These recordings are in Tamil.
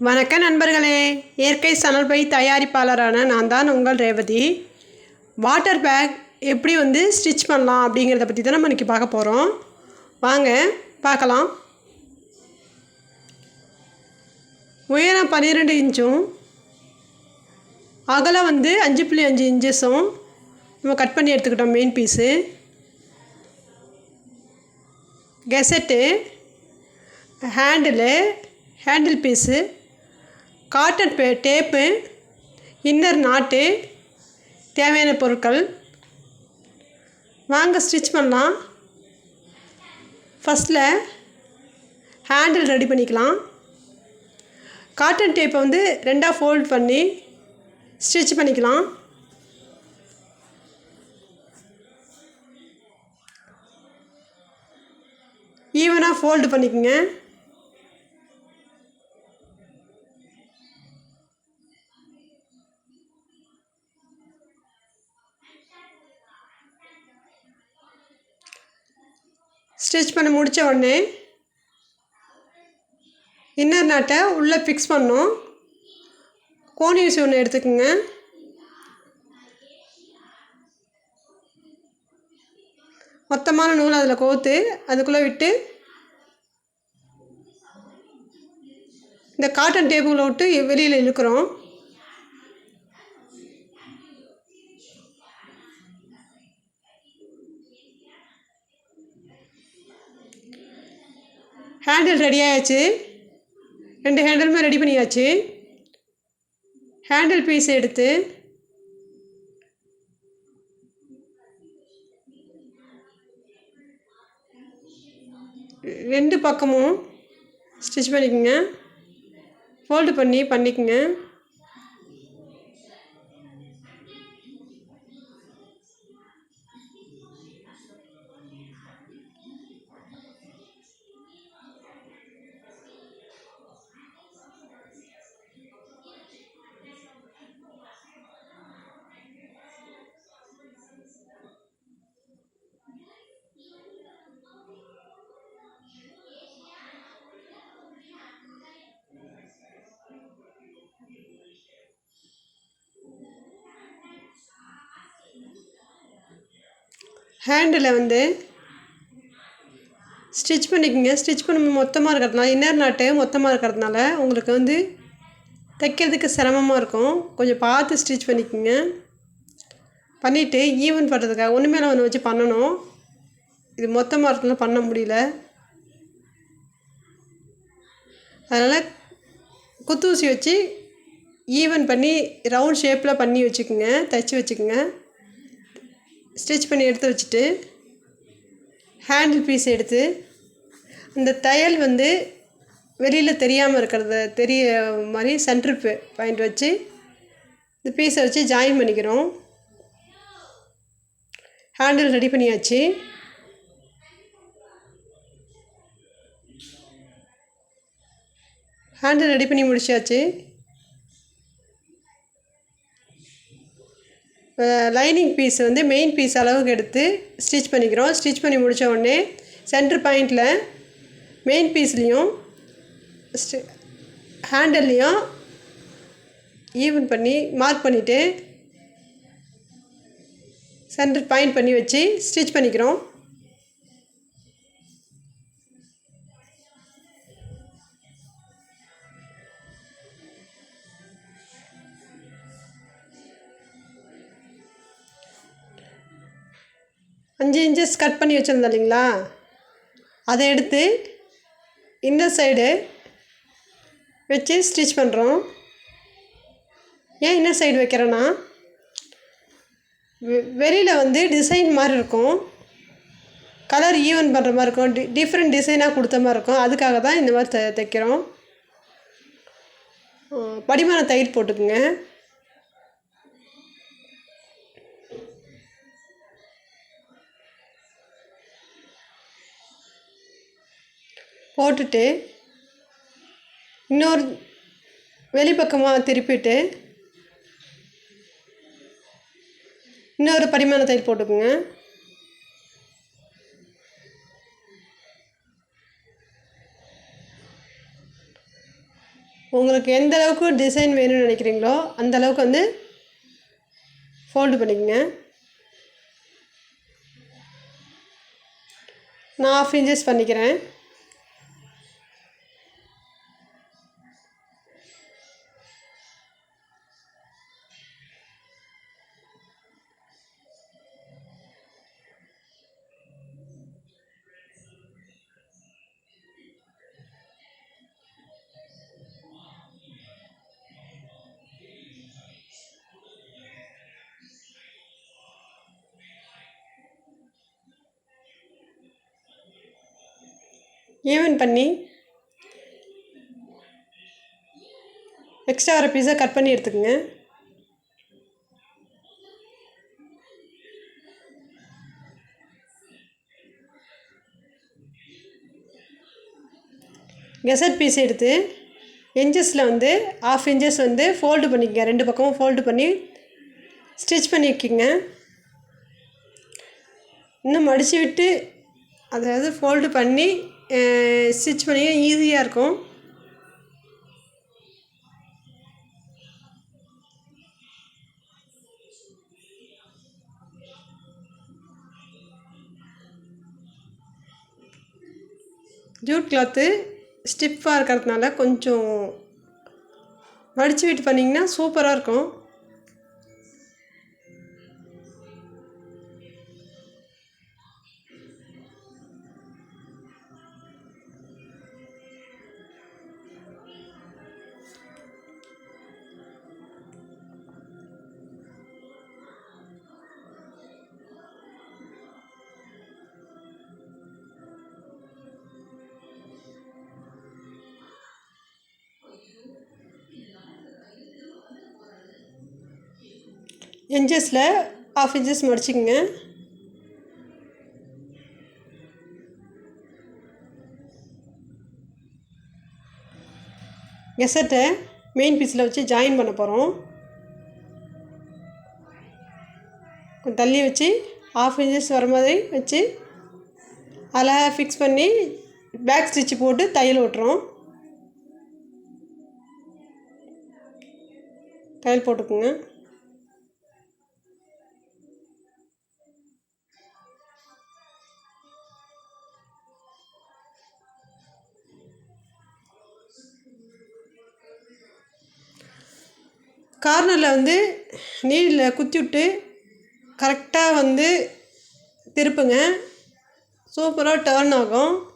வணக்கம் நண்பர்களே. இயற்கை சணல் பை தயாரிப்பாளரான நான் தான் உங்கள் ரேவதி. வாட்டர் பேக் எப்படி வந்து ஸ்டிச் பண்ணலாம் அப்படிங்கிறத பற்றி தான் நம்ம இன்றைக்கி பார்க்க போகிறோம் வாங்க பார்க்கலாம். உயரம் பன்னிரெண்டு இன்ச்சும் அகலம் வந்து அஞ்சு புள்ளி அஞ்சு இன்ச்சஸும் நம்ம கட் பண்ணி எடுத்துக்கிட்டோம் main piece gusset handle handle piece cotton bias tape inner நாட்டு தேவையான பொருட்கள். வாங்க ஸ்டிச் பண்ணலாம். ஃபஸ்ட்டில் ஹேண்டில் ரெடி பண்ணிக்கலாம். காட்டன் டேப்பை வந்து ரெண்டாக ஃபோல்ட் பண்ணி ஸ்டிச் பண்ணிக்கலாம். ஈவனாக ஃபோல்டு பண்ணிக்கோங்க. ஸ்டிச் பண்ணி முடித்த உடனே இன்னர் நாட்டை உள்ளே ஃபிக்ஸ் பண்ணும். கோன் யூஸ் ஒன்று எடுத்துக்கோங்க. மொத்தமான நூல் அதில் கோர்த்து அதுக்குள்ளே விட்டு இந்த காட்டன் டேபிளை விட்டு வெளியில் இழுக்கிறோம். ஹேண்டில் ரெடி ஆயாச்சு. ரெண்டு ஹேண்டிலுமே ரெடி பண்ணியாச்சு. ஹேண்டில் பீஸ் எடுத்து ரெண்டு பக்கமும் ஸ்டிச் பண்ணிக்கோங்க. ஃபோல்டு பண்ணி பண்ணிக்கோங்க. ஹேண்டில் வந்து ஸ்டிச் பண்ணிக்கோங்க. ஸ்டிச் பண்ண மொத்தமாக இருக்கிறதுனால இன்னர் நாட்டு மொத்தமாக இருக்கிறதுனால உங்களுக்கு வந்து தைக்கிறதுக்கு சிரமமாக இருக்கும். கொஞ்சம் பார்த்து ஸ்டிச் பண்ணிக்கோங்க. பண்ணிவிட்டு ஈவன் பண்ணுறதுக்காக ஒன்று மேலே ஒன்று வச்சு பண்ணணும். இது மொத்தமாக இருக்கிறதுனால பண்ண முடியல. அதனால் குத்தூசி வச்சு ஈவன் பண்ணி ரவுண்ட் ஷேப்பில் பண்ணி வச்சுக்கோங்க. தைச்சி வச்சுக்கோங்க. ஸ்டிச் பண்ணி எடுத்து வச்சுட்டு ஹேண்டில் பீஸ் எடுத்து அந்த தையல் வந்து வெளியில் தெரியாமல் இருக்கிறத தெரிய மாதிரி சென்ட்ரு பாயிண்ட் வச்சு இந்த பீஸை வச்சு ஜாயின் பண்ணிக்கிறோம். ஹேண்டில் ரெடி பண்ணியாச்சு. ஹேண்டில் ரெடி பண்ணி முடிச்சாச்சு. லைனிங் பீஸ் வந்து மெயின் பீஸ் அளவுக்கு எடுத்து ஸ்டிச் பண்ணிக்கிறோம். ஸ்டிச் பண்ணி முடித்த உடனே சென்ட்ரு பாயிண்டில் மெயின் பீஸ்லேயும் ஸ்டி ஹேண்டல்லையும் ஈவன் பண்ணி மார்க் பண்ணிவிட்டு சென்டர் பாயிண்ட் பண்ணி வச்சு ஸ்டிச் பண்ணிக்கிறோம். அஞ்சு இன்ச்சஸ் கட் பண்ணி வச்சுருந்தோம் இல்லைங்களா? அதை எடுத்து இந்த சைடு வச்சு ஸ்டிச் பண்ணுறோம் ஏன் இன்னர் சைடு வைக்கிறேன்னா வெளியில் வந்து டிசைன் மாதிரி இருக்கும். கலர் ஈவன் பண்ணுற மாதிரி இருக்கும். டி டிஃப்ரெண்ட் டிசைனாக கொடுத்த மாதிரி இருக்கும். அதுக்காக தான் இந்த மாதிரி த தைக்கிறோம். படிமான தயிர் போட்டுக்குங்க. போட்டுட்டு இன்னொரு வெளிப்பக்கமாக திருப்பிட்டு இன்னொரு பரிமாண தையல் போட்டுக்கோங்க. உங்களுக்கு எந்த அளவுக்கு டிசைன் வேணும்னு நினைக்கிறீங்களோ அந்த அளவுக்கு வந்து ஃபோல்டு பண்ணிக்கங்க. நான் ஆஃப் இன்ச்சஸ் பண்ணிக்கிறேன். ஈவன் பண்ணி எக்ஸ்ட்ரா வர பீஸை கட் பண்ணி எடுத்துக்கோங்க. கெசட் பீஸ் எடுத்து இன்ச்சஸில் வந்து ஆஃப் இன்ச்சஸ் வந்து ஃபோல்டு பண்ணிக்கங்க. ரெண்டு பக்கமும் ஃபோல்டு பண்ணி ஸ்டிச் பண்ணிக்கிங்க. இன்னும் மடித்து விட்டு அதாவது ஃபோல்டு பண்ணி ஸ்டிச் பண்ணி ஈஸியாக இருக்கும். ஜூட் கிளாத்து ஸ்டிஃபாக இருக்கிறதுனால கொஞ்சம் மடித்து விட்டு பண்ணிங்கன்னா சூப்பராக இருக்கும். இன்ச்சஸில் ஆஃப் இன்ச்சஸ் மடிச்சுக்கோங்க. கெசட்டை மெயின் பீஸில் வச்சு ஜாயின் பண்ண போகிறோம் கொஞ்சம் தள்ளி வச்சு ஆஃப் இன்ச்சஸ் வர மாதிரி வச்சு அதில் ஃபிக்ஸ் பண்ணி பேக் ஸ்டிச் போட்டு தையல் ஓட்டுறோம். தையல் போட்டுக்குங்க. கார்னரில் வந்து நீடில் குத்தி விட்டு கரெக்டாக வந்து திருப்புங்க. சூப்பராக டேர்ன் ஆகும்.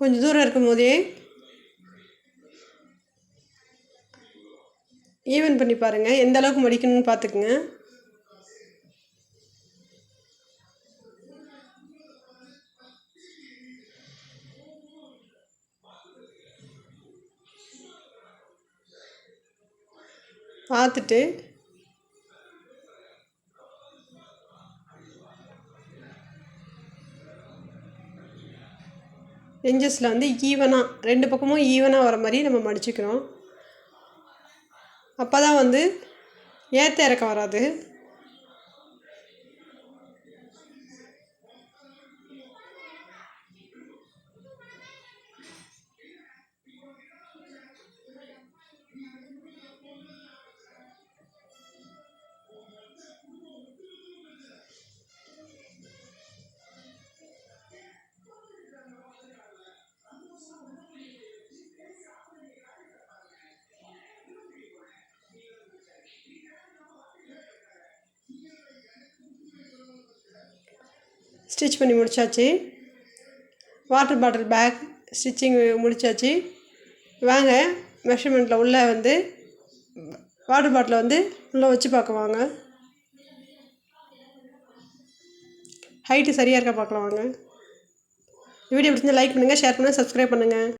கொஞ்சம் தூரம் இருக்கும் போதே ஈவன் பண்ணி பாருங்கள் எந்த அளவுக்கு மடிக்கணும்னு பார்த்துக்குங்க பார்த்துட்டு எஞ்சஸில் வந்து ஈவனாக ரெண்டு பக்கமும் ஈவனாக வர மாதிரி நம்ம மடிச்சுக்கிறோம். அப்போ தான் வந்து ஏற்ற இறக்கம் வராது. ஸ்டிச் பண்ணி முடிச்சாச்சு. வாட்டர் பாட்டில் பேக் ஸ்டிச்சிங் முடிச்சாச்சு. வாங்க மெஷர்மெண்ட்டில் உள்ளே வந்து வாட்டர் பாட்டிலை வந்து உள்ளே வச்சு பார்க்க வாங்க ஹைட்டு சரியாக இருக்கா பார்க்கலாம் வாங்க. வீடியோ பிடிச்சிருந்தா லைக் பண்ணுங்கள் ஷேர் பண்ணுங்கள் சப்ஸ்கிரைப் பண்ணுங்கள்